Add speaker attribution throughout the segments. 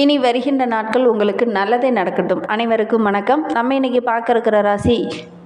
Speaker 1: இனி வருகின்ற நாட்கள் உங்களுக்கு நல்லதே நடக்கட்டும். அனைவருக்கும் வணக்கம். நம்ம இன்னைக்கு பார்க்க இருக்கிற ராசி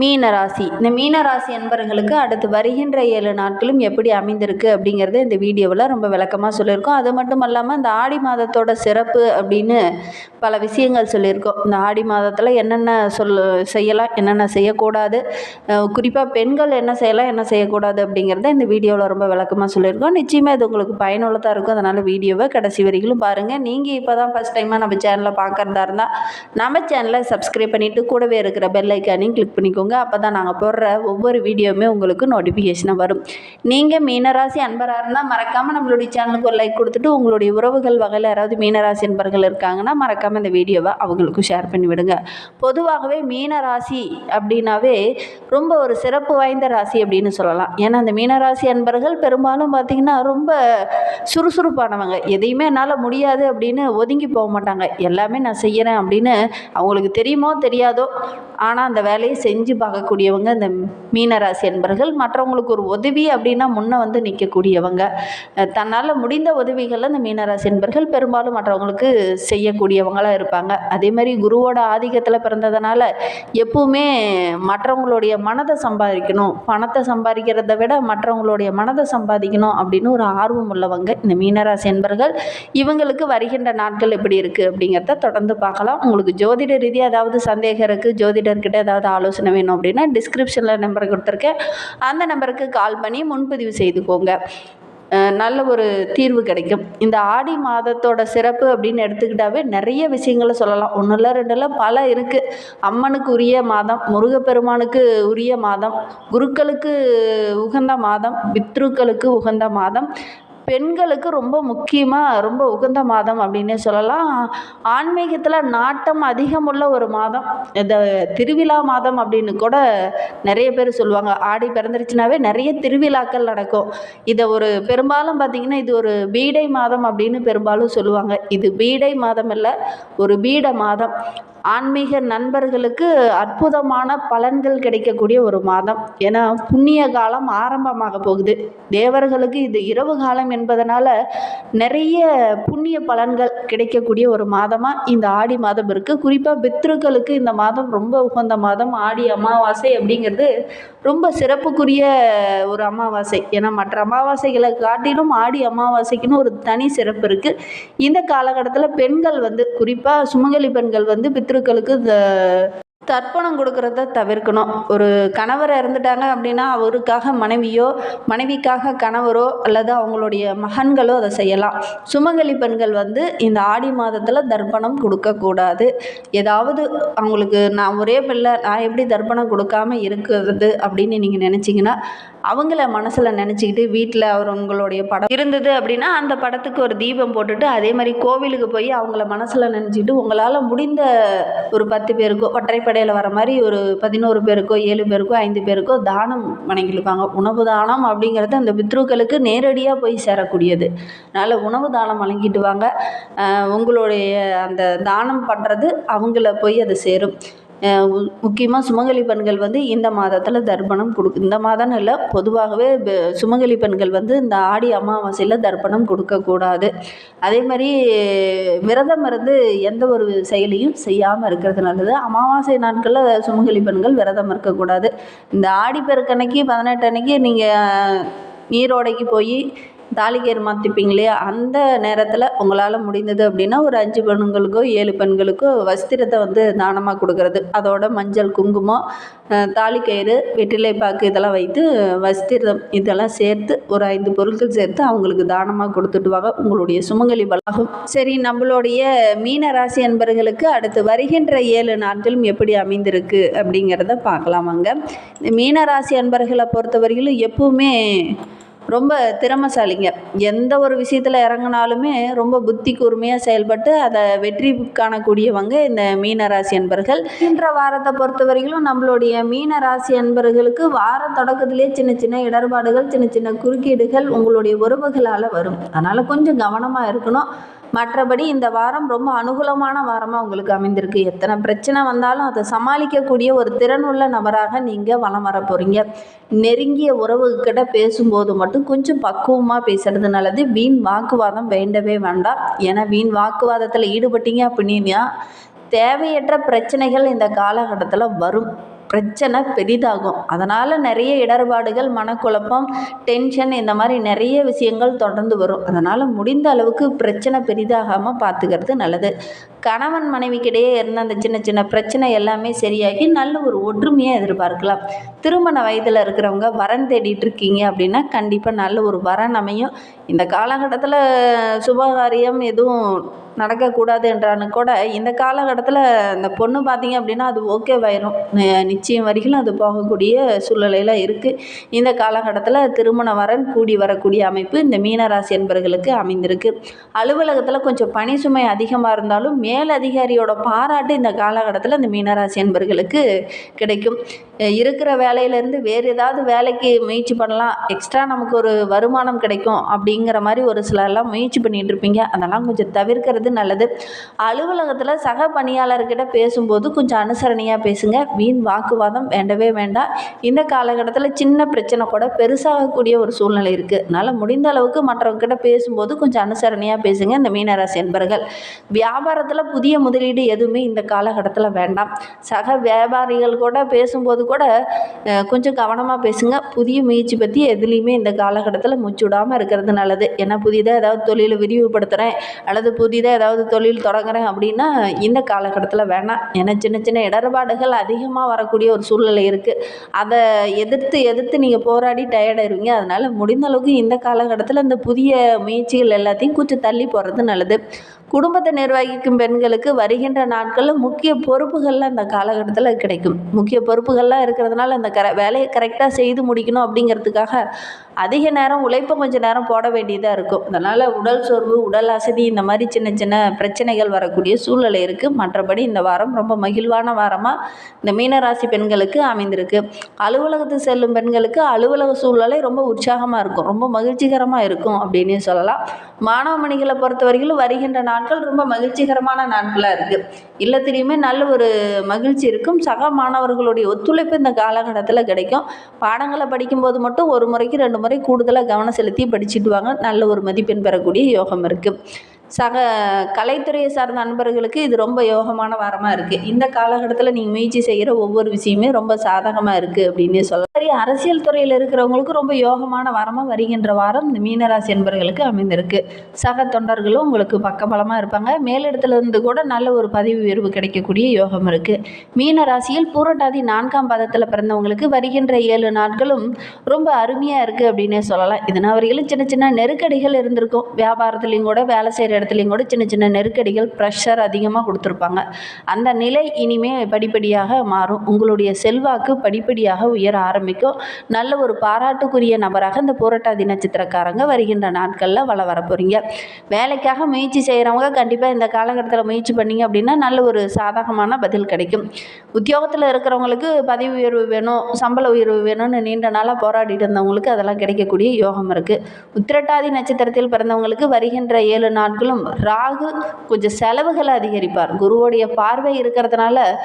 Speaker 1: மீன ராசி. இந்த மீன ராசி என்பவர்களுக்கு அடுத்து வருகின்ற ஏழு நாட்களும் எப்படி அமைந்திருக்கு அப்படிங்கிறத இந்த வீடியோவில் ரொம்ப விளக்கமாக சொல்லியிருக்கோம். அது மட்டும் இல்லாமல் இந்த ஆடி மாதத்தோட சிறப்பு அப்படின்னு பல விஷயங்கள் சொல்லியிருக்கோம். இந்த ஆடி மாதத்தில் என்னென்ன சொல் செய்யலாம் என்னென்ன செய்யக்கூடாது குறிப்பாக பெண்கள் என்ன செய்யலாம் என்ன செய்யக்கூடாது அப்படிங்கிறத இந்த வீடியோவில் ரொம்ப விளக்கமாக சொல்லியிருக்கோம். நிச்சயமாக இது உங்களுக்கு பயனுள்ளதாக இருக்கும். அதனால் வீடியோவை கடைசி வரைக்கும் பாருங்கள் நீங்கள் இப்போ தான் ஃபஸ்ட் டைமாக நம்ம சேனலை பார்க்குறதா இருந்தால் நம்ம சேனலை சப்ஸ்கிரைப் பண்ணிவிட்டு கூடவே இருக்கிற பெல் ஐக்கானையும் கிளிக் பண்ணிக்கோங்க. அப்போ தான் நாங்கள் போடுற ஒவ்வொரு வீடியோவுமே உங்களுக்கு நோட்டிஃபிகேஷனாக வரும். நீங்கள் மீனராசி அன்பராக இருந்தால் மறக்காமல் நம்மளுடைய சேனலுக்கு ஒரு லைக் கொடுத்துட்டு உங்களுடைய உறவுகள் வகையில் யாராவது மீனராசி அன்பர்கள் இருக்காங்கன்னா மறக்காமல் இந்த வீடியோவை அவங்களுக்கும் ஷேர் பண்ணி விடுங்க. பொதுவாகவே மீனராசி அப்படின்னாவே ரொம்ப ஒரு சிறப்பு வாய்ந்த ராசி அப்படின்னு சொல்லலாம். ஏன்னா அந்த மீனராசி அன்பர்கள் பெரும்பாலும் பார்த்திங்கன்னா ரொம்ப சுறுசுறுப்பானவங்க. எதையுமே என்னால் முடியாது அப்படின்னு ஒதுங்கி போக மாட்டாங்க எல்லாமே நான் செய்கிறேன் அப்படின்னு அவங்களுக்கு தெரியுமோ தெரியாதோ ஆனால் அந்த வேலையை செஞ்சு பார்க்கக்கூடியவங்க இந்த மீனராசி என்பர்கள் மற்றவங்களுக்கு ஒரு உதவி அப்படின்னா முன்னே வந்து நிற்கக்கூடியவங்க. தன்னால் முடிந்த உதவிகளில் இந்த மீனராசி என்பர்கள் பெரும்பாலும் மற்றவங்களுக்கு செய்யக்கூடியவங்களாக இருப்பாங்க. அதே மாதிரி குருவோட ஆதிக்கத்தில் பிறந்ததுனால எப்பவுமே மற்றவங்களுடைய மனதை சம்பாதிக்கணும். பணத்தை சம்பாதிக்கிறத விட மற்றவங்களுடைய மனதை சம்பாதிக்கணும் அப்படின்னு ஒரு ஆர்வம் உள்ளவங்க இந்த மீனராசி என்பர்கள் இவங்களுக்கு வருகின்ற நாட்கள் எப்படி இருக்குது அப்படிங்கிறத தொடர்ந்து பார்க்கலாம். உங்களுக்கு ஜோதிட ரீதியாக ஏதாவது சந்தேகம் இருக்குது லீடர்கிட்ட ஏதாவது ஆலோசனை வேணும் அப்படின்னா டிஸ்கிரிப்ஷனில் நம்பர் கொடுத்துருக்கேன். அந்த நம்பருக்கு கால் பண்ணி முன்பதிவு செய்துக்கோங்க. நல்ல ஒரு தீர்வு கிடைக்கும். இந்த ஆடி மாதத்தோட சிறப்பு அப்படின்னு எடுத்துக்கிட்டாவே நிறைய விஷயங்களை சொல்லலாம். ஒன்றும் இல்லை ரெண்டு இல்லை பல இருக்குது அம்மனுக்கு உரிய மாதம் முருகப்பெருமானுக்கு உரிய மாதம் குருக்களுக்கு உகந்த மாதம் பித்ருக்களுக்கு உகந்த மாதம் பெண்களுக்கு ரொம்ப முக்கியமாக ரொம்ப உகந்த மாதம் அப்படின்னே சொல்லலாம். ஆன்மீகத்தில் நாட்டம் அதிகமுள்ள ஒரு மாதம். இந்த திருவிழா மாதம் அப்படின்னு கூட நிறைய பேர் சொல்லுவாங்க. ஆடி பிறந்துருச்சுனாவே நிறைய திருவிழாக்கள் நடக்கும். இதை ஒரு பெரும்பாலும் பார்த்திங்கன்னா இது ஒரு பீடை மாதம் அப்படின்னு பெரும்பாலும் சொல்லுவாங்க. இது பீடை மாதம் இல்லை ஒரு பீட மாதம். ஆன்மீக நண்பர்களுக்கு அற்புதமான பலன்கள் கிடைக்கக்கூடிய ஒரு மாதம். ஏன்னா புண்ணிய காலம் ஆரம்பமாக போகுது. தேவர்களுக்கு இது இரவு காலம் என்பதனால நிறைய புண்ணிய பலன்கள் கிடைக்கக்கூடிய ஒரு மாதமாக இந்த ஆடி மாதம் இருக்குது குறிப்பாக பித்ருக்களுக்கு இந்த மாதம் ரொம்ப உகந்த மாதம். ஆடி அமாவாசை அப்படிங்கிறது ரொம்ப சிறப்புக்குரிய ஒரு அமாவாசை. ஏன்னா மற்ற அமாவாசைகளை காட்டிலும் ஆடி அமாவாசைக்குன்னு ஒரு தனி சிறப்பு இருக்குது இந்த காலகட்டத்தில் பெண்கள் வந்து குறிப்பாக சுமங்கலி பெண்கள் வந்து பித்ரு பித்ருக்களுக்கு இந்த தர்ப்பணம் கொடுக்கறத தவிர்க்கணும். ஒரு கணவர் இறந்துட்டாங்க அப்படின்னா அவருக்காக மனைவியோ மனைவிக்காக கணவரோ அல்லது அவங்களுடைய மகன்களோ அதை செய்யலாம். சுமங்கலி பெண்கள் வந்து இந்த ஆடி மாதத்தில் தர்ப்பணம் கொடுக்கக்கூடாது. ஏதாவது அவங்களுக்கு நான் ஒரே பிள்ளை நான் எப்படி தர்ப்பணம் கொடுக்காம இருக்கிறது அப்படின்னு நீங்கள் நினச்சிங்கன்னா அவங்கள மனசில் நினச்சிக்கிட்டு வீட்டில் அவங்களுடைய படம் இருந்தது அப்படின்னா அந்த படத்துக்கு ஒரு தீபம் போட்டுட்டு அதே மாதிரி கோவிலுக்கு போய் அவங்கள மனசில் நினச்சிக்கிட்டு உங்களால் முடிந்த ஒரு பத்து பேருக்கோ ஒற்றைப்படையில் வர மாதிரி ஒரு பதினோரு பேருக்கோ ஏழு பேருக்கோ ஐந்து பேருக்கோ தானம் வணங்கியிருப்பாங்க. உணவு தானம் அப்படிங்கிறது அந்த பித்ருக்களுக்கு நேரடியாக போய் சேரக்கூடியது. அதனால் உணவு தானம் வழங்கிட்டு வாங்க. உங்களுடைய அந்த தானம் பண்ணுறது அவங்கள போய் அது சேரும். முக்கியமாக சுமங்கலி பெண்கள் வந்து இந்த மாதத்தில் தர்ப்பணம் கொடுக்கு இந்த மாதம்னு இல்லை பொதுவாகவே சுமங்கலி பெண்கள் வந்து இந்த ஆடி அமாவாசையில் தர்ப்பணம் கொடுக்கக்கூடாது அதே மாதிரி விரதம் இருந்து எந்த ஒரு செயலையும் செய்யாமல் இருக்கிறது நல்லது. அமாவாசை நாட்களில் சுமங்கலி பெண்கள் விரதம் இருக்கக்கூடாது இந்த ஆடி பெருக்கன்னைக்கு பதினெட்டு அன்னைக்கு நீங்கள் நீரோடைக்கு போய் தாலிகேர் மாற்றிப்பீங்க இல்லையா அந்த நேரத்தில் உங்களால் முடிந்தது அப்படின்னா ஒரு அஞ்சு பெண்களுக்கோ ஏழு பெண்களுக்கோ வஸ்திரத்தை வந்து தானமாக கொடுக்கறது. அதோட மஞ்சள் குங்குமம் தாலிக்கயிறு வெற்றிலைப்பாக்கு இதெல்லாம் வைத்து வஸ்திரம் இதெல்லாம் சேர்த்து ஒரு ஐந்து பொருட்கள் சேர்த்து அவங்களுக்கு தானமாக கொடுத்துட்டு வாங்க. உங்களுடைய சுமங்கலி பலாகும் சரி நம்மளுடைய மீன ராசி அன்பர்களுக்கு அடுத்து வருகின்ற ஏழு நாட்களும் எப்படி அமைந்திருக்கு அப்படிங்கிறத பார்க்கலாம் வாங்க இந்த மீன ராசி அன்பர்களை பொறுத்தவரையிலும் எப்பவுமே ரொம்ப திறமைசாலிங்க. எந்த ஒரு விஷயத்தில் இறங்குனாலுமே ரொம்ப புத்தி கூர்மையாக செயல்பட்டு அதை வெற்றி காணக்கூடியவங்க இந்த மீன ராசி அன்பர்கள். இன்ற வாரத்தை பொறுத்த வரைக்கும் நம்மளுடைய மீன ராசி அன்பர்களுக்கு வார தொடக்கத்திலே சின்ன சின்ன இடர்பாடுகள் சின்ன சின்ன குறுக்கீடுகள் உங்களுடைய உறவுகளால் வரும். அதனால் கொஞ்சம் கவனமாக இருக்கணும். மற்றபடி இந்த வாரம் ரொம்ப அனுகூலமான வாரமாக உங்களுக்கு அமைந்திருக்கு. எத்தனை பிரச்சனை வந்தாலும் அதை சமாளிக்கக்கூடிய ஒரு திறனுள்ள நபராக நீங்கள் வலம் வர போகிறீங்க நெருங்கிய உறவுகிட்ட பேசும்போது மட்டும் கொஞ்சம் பக்குவமாக பேசுறது நல்லது. வீண் வாக்குவாதம் வேண்டவே வேண்டாம். ஏன்னா வீண் வாக்குவாதத்தில் ஈடுபட்டீங்க அப்படின்னா தேவையற்ற பிரச்சனைகள் இந்த காலகட்டத்தில் வரும். பிரச்சனை பெரிதாகும். அதனால் நிறைய இடர்பாடுகள் மனக்குழப்பம் டென்ஷன் இந்த மாதிரி நிறைய விஷயங்கள் தொடர்ந்து வரும். அதனால் முடிந்த அளவுக்கு பிரச்சனை பெரிதாகாமல் பார்த்துக்கிறது நல்லது. கணவன் மனைவிக்கிடையே இருந்த அந்த சின்ன சின்ன பிரச்சனை எல்லாமே சரியாகி நல்ல ஒரு ஒற்றுமையை எதிர்பார்க்கலாம். திருமண வயதில் இருக்கிறவங்க வரன் தேடிட்டு இருக்கீங்க அப்படின்னா கண்டிப்பாக நல்ல ஒரு வரன் அமையும். இந்த காலகட்டத்தில் சுபகாரியம் எதுவும் நடக்கக்கூடாது என்றாலும் கூட இந்த காலகட்டத்தில் இந்த பொண்ணு பார்த்தீங்க அப்படின்னா அது ஓகேவாயிரும் நிச்சயம் வரைக்கும் அது போகக்கூடிய சூழ்நிலையில் இருக்குது இந்த காலகட்டத்தில் திருமண வரன் கூடி வரக்கூடிய அமைப்பு இந்த மீனராசி என்பர்களுக்கு அமைந்திருக்கு. அலுவலகத்தில் கொஞ்சம் பணி சுமை அதிகமாக இருந்தாலும் மேலதிகாரியோட பாராட்டு இந்த காலகட்டத்தில் இந்த மீனராசி என்பவர்களுக்கு கிடைக்கும். இருக்கிற வேலையிலேருந்து வேறு ஏதாவது வேலைக்கு முயற்சி பண்ணலாம். எக்ஸ்ட்ரா நமக்கு ஒரு வருமானம் கிடைக்கும் அப்படிங்கிற மாதிரி ஒரு சிலர்லாம் முயற்சி பண்ணிகிட்டு இருப்பீங்க. அதெல்லாம் கொஞ்சம் தவிர்க்கிறது நல்லது. அலுவலகத்தில் சக பணியாளர்கிட்ட பேசும்போது கொஞ்சம் அனுசரணையாக பேசுங்க. வீண் வாக்குவாதம் வேண்டவே வேண்டாம். இந்த காலகட்டத்தில் சின்ன பிரச்சனை கூட பெருசாகக்கூடிய ஒரு சூழ்நிலை இருக்குது அதனால் முடிந்த அளவுக்கு மற்றவங்ககிட்ட பேசும்போது கொஞ்சம் அனுசரணையாக பேசுங்க இந்த மீனராசி என்பர்கள் வியாபாரத்தில் புதிய முதலீடு எதுவுமே இந்த காலகட்டத்தில் வேண்டாம். சக வியாபாரிகள் கூட பேசும்போது கூட கொஞ்சம் கவனமாக பேசுங்க. புதிய முயற்சி பற்றி எதுலேயுமே இந்த காலகட்டத்தில் மூச்சு விடாமல் இருக்கிறது நல்லது. ஏன்னா புதிதாக ஏதாவது தொழிலை விரிவுபடுத்துகிறேன் அல்லது புதிதாக ஏதாவது தொழில் தொடங்குறேன் அப்படின்னா இந்த காலகட்டத்தில் வேணாம். ஏன்னா சின்ன சின்ன இடர்பாடுகள் அதிகமாக வரக்கூடிய ஒரு சூழ்நிலை இருக்குது அதை எதிர்த்து எதிர்த்து நீங்கள் போராடி டயர்டாயிருவீங்க அதனால் முடிந்த அளவுக்கு இந்த காலகட்டத்தில் இந்த புதிய முயற்சிகள் எல்லாத்தையும் கொஞ்சம் தள்ளி போகிறது நல்லது. குடும்பத்தை நிர்வகிக்கும் பெண்களுக்கு வருகின்ற நாட்களில் முக்கிய பொறுப்புகள்லாம் இந்த காலகட்டத்தில் கிடைக்கும். முக்கிய பொறுப்புகள்லாம் இருக்கிறதுனால அந்த கர வேலையை கரெக்டாக செய்து முடிக்கணும் அப்படிங்கிறதுக்காக அதிக நேரம் உழைப்பை கொஞ்சம் நேரம் போட வேண்டியதாக இருக்கும். அதனால் உடல் சோர்வு உடல் அசதி இந்த மாதிரி சின்ன சின்ன பிரச்சனைகள் வரக்கூடிய சூழ்நிலை இருக்குது மற்றபடி இந்த வாரம் ரொம்ப மகிழ்வான வாரமாக இந்த மீனராசி பெண்களுக்கு அமைந்திருக்கு. அலுவலகத்துக்கு செல்லும் பெண்களுக்கு அலுவலக சூழ்நிலை ரொம்ப உற்சாகமாக இருக்கும். ரொம்ப மகிழ்ச்சிகரமாக இருக்கும் அப்படின்னே சொல்லலாம். மாணவ மணிகளை பொறுத்த வரைக்கும் வருகின்ற நாட்கள் ரொம்ப மகிழ்ச்சிகரமான நாட்களாக இருக்குது இல்லத்திலையுமே நல்ல ஒரு மகிழ்ச்சி இருக்கும். சக மாணவர்களுடைய ஒத்துழைப்பு இந்த காலகட்டத்தில் கிடைக்கும். பாடங்களை படிக்கும்போது மட்டும் ஒரு முறைக்கு ரெண்டு முறை கூடுதலாக கவனம் செலுத்தி படிச்சுட்டு வாங்க. நல்ல ஒரு மதிப்பெண் பெறக்கூடிய யோகம் இருக்குது சக கலைத்துறையை சார்ந்த நண்பர்களுக்கு இது ரொம்ப யோகமான வாரமாக இருக்குது இந்த காலகட்டத்தில் நீங்கள் முயற்சி செய்கிற ஒவ்வொரு விஷயமே ரொம்ப சாதகமாக இருக்குது அப்படின்னே சொல்லலாம் சரி அரசியல் துறையில் இருக்கிறவங்களுக்கு ரொம்ப யோகமான வாரமாக வருகின்ற வாரம் இந்த மீனராசி என்பவர்களுக்கு அமைந்திருக்கு. சக தொண்டர்களும் உங்களுக்கு பக்கபலமாக இருப்பாங்க. மேலிடத்துலேருந்து கூட நல்ல ஒரு பதவி உயர்வு கிடைக்கக்கூடிய யோகம் இருக்குது மீன ராசியில் பூரட்டாதி நான்காம் பாதத்தில் பிறந்தவங்களுக்கு வருகின்ற ஏழு நாட்களும் ரொம்ப அருமையாக இருக்குது அப்படின்னே சொல்லலாம். இதனால் அவர்களும் சின்ன சின்ன நெருக்கடிகள் இருந்திருக்கும். வியாபாரத்துலேயும் கூட வேலை செய்கிற இடத்துலையும் கூட சின்ன சின்ன நெருக்கடிகள் ப்ரெஷர் அதிகமாக கொடுத்துருப்பாங்க. அந்த நிலை இனிமே படிப்படியாக மாறும். உங்களுடைய செல்வாக்கு படிப்படியாக உயர ஆரம்பிக்கும். நல்ல ஒரு பாராட்டுக்குரிய நபராக இந்த பூரட்டாதி நட்சத்திரக்காரங்க வருகின்ற நாட்களில் வள வர போகிறீங்க வேலைக்காக முயற்சி செய்கிறவங்க கண்டிப்பாக இந்த காலகட்டத்தில் முயற்சி பண்ணீங்க அப்படின்னா நல்ல ஒரு சாதகமான பதில் கிடைக்கும். உத்தியோகத்தில் இருக்கிறவங்களுக்கு பதவி உயர்வு வேணும் சம்பள உயர்வு வேணும்னு நீண்ட நாளாக போராடிட்டு இருந்தவங்களுக்கு அதெல்லாம் கிடைக்கக்கூடிய யோகம் இருக்குது உத்திரட்டாதி நட்சத்திரத்தில் பிறந்தவங்களுக்கு வருகின்ற ஏழு நாட்களும் ராகு. கொஞ்சம் செலவுகளை அதிகரிப்பார். குருவோடைய பார்வை இருக்கிறதுனால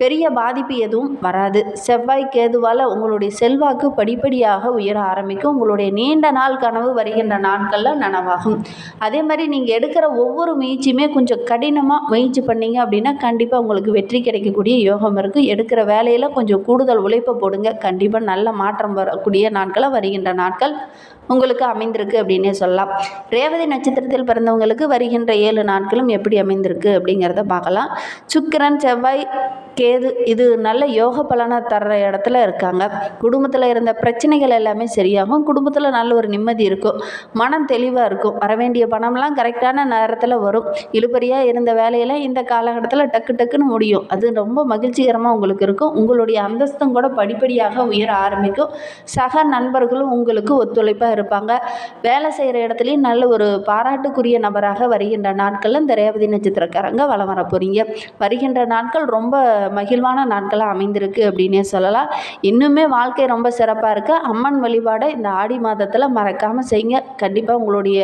Speaker 1: பெரிய பாதிப்பு எதுவும் வராது. செவ்வாய் கேதுவால் உங்களுடைய செல்வாக்கு படிப்படியாக உயர ஆரம்பிக்கும். உங்களுடைய நீண்ட நாள் கனவு வருகின்ற நாட்களில் நனவாகும். அதே மாதிரி நீங்கள் எடுக்கிற ஒவ்வொரு முயற்சியுமே கொஞ்சம் கடினமாக முயற்சி பண்ணீங்க அப்படின்னா கண்டிப்பாக உங்களுக்கு வெற்றி கிடைக்கக்கூடிய யோகம் இருக்குது எடுக்கிற வேலையில் கொஞ்சம் கூடுதல் உழைப்பை போடுங்க. கண்டிப்பாக நல்ல மாற்றம் வரக்கூடிய நாட்களாக வருகின்ற நாட்கள் உங்களுக்கு அமைந்திருக்கு அப்படின்னே சொல்லலாம். ரேவதி நட்சத்திரத்தில் பிறந்தவங்களுக்கு வருகின்ற ஏழு நாட்களும் எப்படி அமைந்திருக்கு அப்படிங்கிறத பார்க்கலாம். சுக்கிரன் செவ்வாய் கேது இது நல்ல யோக பலனை தர்ற இடத்துல இருக்காங்க. குடும்பத்தில் இருந்த பிரச்சனைகள் எல்லாமே சரியாகும். குடும்பத்தில் நல்ல ஒரு நிம்மதி இருக்கும். மனம் தெளிவாக இருக்கும். வர வேண்டிய பணம்லாம் கரெக்டான நேரத்தில் வரும். இழுபறியாக இருந்த வேலையெல்லாம் இந்த காலகட்டத்தில் டக்கு டக்குன்னு முடியும். அது ரொம்ப மகிழ்ச்சிகரமாக உங்களுக்கு இருக்கும். உங்களுடைய அந்தஸ்தும் கூட படிப்படியாக உயர ஆரம்பிக்கும். சக நண்பர்களும் உங்களுக்கு ஒத்துழைப்பாக இருப்பாங்க. வேலை செய்கிற இடத்துலையும் நல்ல ஒரு பாராட்டுக்குரிய நபராக வருகின்ற நாட்களில் இந்த ரேவதி நட்சத்திரக்காரங்க வலம் வர போகிறீங்க வருகின்ற நாட்கள் ரொம்ப மகிழ்வான நாட்களாக அமைந்திருக்கு அப்படின்னே சொல்லலாம். இன்னுமே வாழ்க்கை ரொம்ப சிறப்பாக இருக்குது அம்மன் வழிபாடை இந்த ஆடி மாதத்தில் மறக்காமல் செய்யுங்க. கண்டிப்பாக உங்களுடைய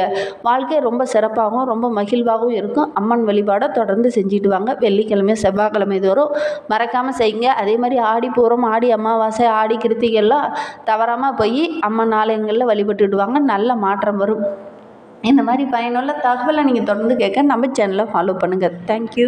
Speaker 1: வாழ்க்கை ரொம்ப சிறப்பாகவும் ரொம்ப மகிழ்வாகவும் இருக்கும். அம்மன் வழிபாடை தொடர்ந்து செஞ்சுட்டு வாங்க. வெள்ளிக்கிழமை செவ்வாய்க்கிழமை தோறும் மறக்காமல் செய்யுங்க. அதே மாதிரி ஆடி பூரம் ஆடி அமாவாசை ஆடி கிருத்திகெல்லாம் தவறாமல் போய் அம்மன் ஆலயங்களில் வழிபட்டுடுவாங்க நல்ல மாற்றம் வரும். இந்த மாதிரி பயனுள்ள தகவலை நீங்கள் தொடர்ந்து கேட்க நம்ம சேனலை ஃபாலோ பண்ணுங்கள் தேங்க்யூ